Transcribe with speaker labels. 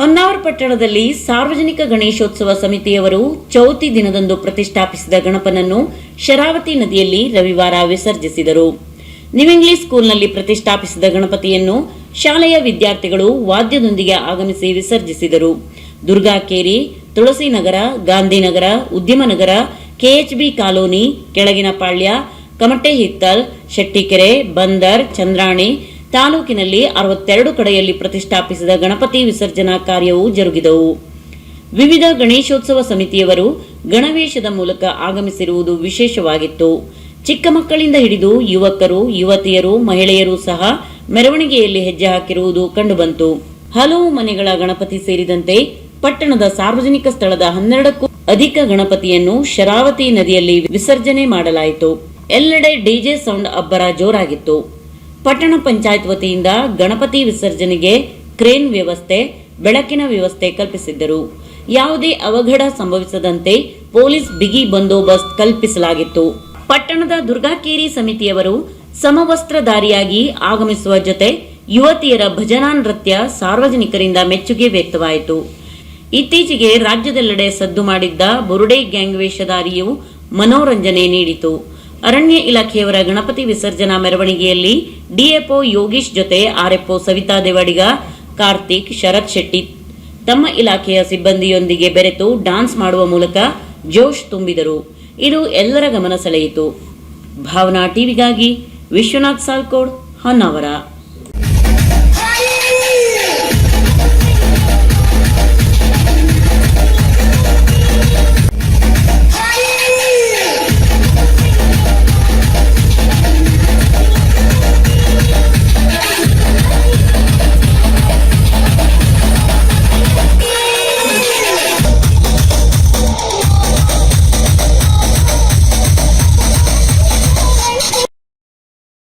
Speaker 1: ಹೊನ್ನಾವರ ಪಟ್ಟಣದಲ್ಲಿ ಸಾರ್ವಜನಿಕ ಗಣೇಶೋತ್ಸವ ಸಮಿತಿಯವರು ಚೌತಿ ದಿನದಂದು ಪ್ರತಿಷ್ಠಾಪಿಸಿದ ಗಣಪನನ್ನು ಶರಾವತಿ ನದಿಯಲ್ಲಿ ರವಿವಾರ ವಿಸರ್ಜಿಸಿದರು. ನ್ಯೂ ಇಂಗ್ಲಿಷ್ ಸ್ಕೂಲ್ನಲ್ಲಿ ಪ್ರತಿಷ್ಠಾಪಿಸಿದ ಗಣಪತಿಯನ್ನು ಶಾಲೆಯ ವಿದ್ಯಾರ್ಥಿಗಳು ವಾದ್ಯದೊಂದಿಗೆ ಆಗಮಿಸಿ ವಿಸರ್ಜಿಸಿದರು. ದುರ್ಗಾಕೇರಿ ತುಳಸಿನಗರ, ಗಾಂಧಿನಗರ ಉದ್ಯಮನಗರ ಕೆಎಚ್ಬಿ ಕಾಲೋನಿ ಕೆಳಗಿನ ಪಾಳ್ಯ ಕಮಟೆ ಹಿತ್ತಲ್ ಶೆಟ್ಟಿಕೆರೆ, ಬಂದರ್, ಚಂದ್ರಾಣಿ ತಾಲೂಕಿನಲ್ಲಿ ಅರವತ್ತೆರಡು ಕಡೆಯಲ್ಲಿ ಪ್ರತಿಷ್ಠಾಪಿಸಿದ ಗಣಪತಿ ವಿಸರ್ಜನಾ ಕಾರ್ಯವೂ ಜರುಗಿದವು. ವಿವಿಧ ಗಣೇಶೋತ್ಸವ ಸಮಿತಿಯವರು ಗಣವೇಶದ ಮೂಲಕ ಆಗಮಿಸಿರುವುದು ವಿಶೇಷವಾಗಿತ್ತು. ಚಿಕ್ಕ ಮಕ್ಕಳಿಂದ ಹಿಡಿದು ಯುವಕರು, ಯುವತಿಯರು, ಮಹಿಳೆಯರು ಸಹ ಮೆರವಣಿಗೆಯಲ್ಲಿ ಹೆಜ್ಜೆ ಹಾಕಿರುವುದು ಕಂಡುಬಂತು. ಹಲವು ಮನೆಗಳ ಗಣಪತಿ ಸೇರಿದಂತೆ ಪಟ್ಟಣದ ಸಾರ್ವಜನಿಕ ಸ್ಥಳದ ಹನ್ನೆರಡಕ್ಕೂ ಅಧಿಕ ಗಣಪತಿಯನ್ನು ಶರಾವತಿ ನದಿಯಲ್ಲಿ ವಿಸರ್ಜನೆ ಮಾಡಲಾಯಿತು. ಎಲ್ಲೆಡೆ ಡಿಜೆ ಸೌಂಡ್ ಅಬ್ಬರ ಜೋರಾಗಿತ್ತು. ಪಟ್ಟಣ ಪಂಚಾಯತ್ ವತಿಯಿಂದ ಗಣಪತಿ ವಿಸರ್ಜನೆಗೆ ಕ್ರೇನ್ ವ್ಯವಸ್ಥೆ, ಬೆಳಕಿನ ವ್ಯವಸ್ಥೆ ಕಲ್ಪಿಸಿದ್ದರು. ಯಾವುದೇ ಅವಘಡ ಸಂಭವಿಸದಂತೆ ಪೊಲೀಸ್ ಬಿಗಿ ಬಂದೋಬಸ್ತ್ ಕಲ್ಪಿಸಲಾಗಿತ್ತು. ಪಟ್ಟಣದ ದುರ್ಗಾಕೇರಿ ಸಮಿತಿಯವರು ಸಮವಸ್ತ್ರಧಾರಿಯಾಗಿ ಆಗಮಿಸುವ ಜೊತೆ ಯುವತಿಯರ ಭಜನಾ ನೃತ್ಯ ಸಾರ್ವಜನಿಕರಿಂದ ಮೆಚ್ಚುಗೆ ವ್ಯಕ್ತವಾಯಿತು. ಇತ್ತೀಚೆಗೆ ರಾಜ್ಯದೆಲ್ಲೆಡೆ ಸದ್ದು ಮಾಡಿದ್ದ ಬುರುಡೆ ಗ್ಯಾಂಗ್ ವೇಷಧಾರಿಯು ಮನೋರಂಜನೆ ನೀಡಿತು. ಅರಣ್ಯ ಇಲಾಖೆಯವರ ಗಣಪತಿ ವಿಸರ್ಜನಾ ಮೆರವಣಿಗೆಯಲ್ಲಿ ಡಿಎಫ್ಒ ಯೋಗೀಶ್ ಜೊತೆ ಆರ್ಎಫ್ಒ ಸವಿತಾ ದೇವಾಡಿಗ, ಕಾರ್ತಿಕ್ ಶರತ್ ಶೆಟ್ಟಿ. ತಮ್ಮ ಇಲಾಖೆಯ ಸಿಬ್ಬಂದಿಯೊಂದಿಗೆ ಬೆರೆತು ಡಾನ್ಸ್ ಮಾಡುವ ಮೂಲಕ ಜೋಶ್ ತುಂಬಿದರು. ಇದು ಎಲ್ಲರ ಗಮನ ಸೆಳೆಯಿತು. ಭಾವನಾ ಟಿವಿಗಾಗಿ ವಿಶ್ವನಾಥ್ ಸಾಲ್ಕೋಡ್, ಹೊನ್ನಾವರ.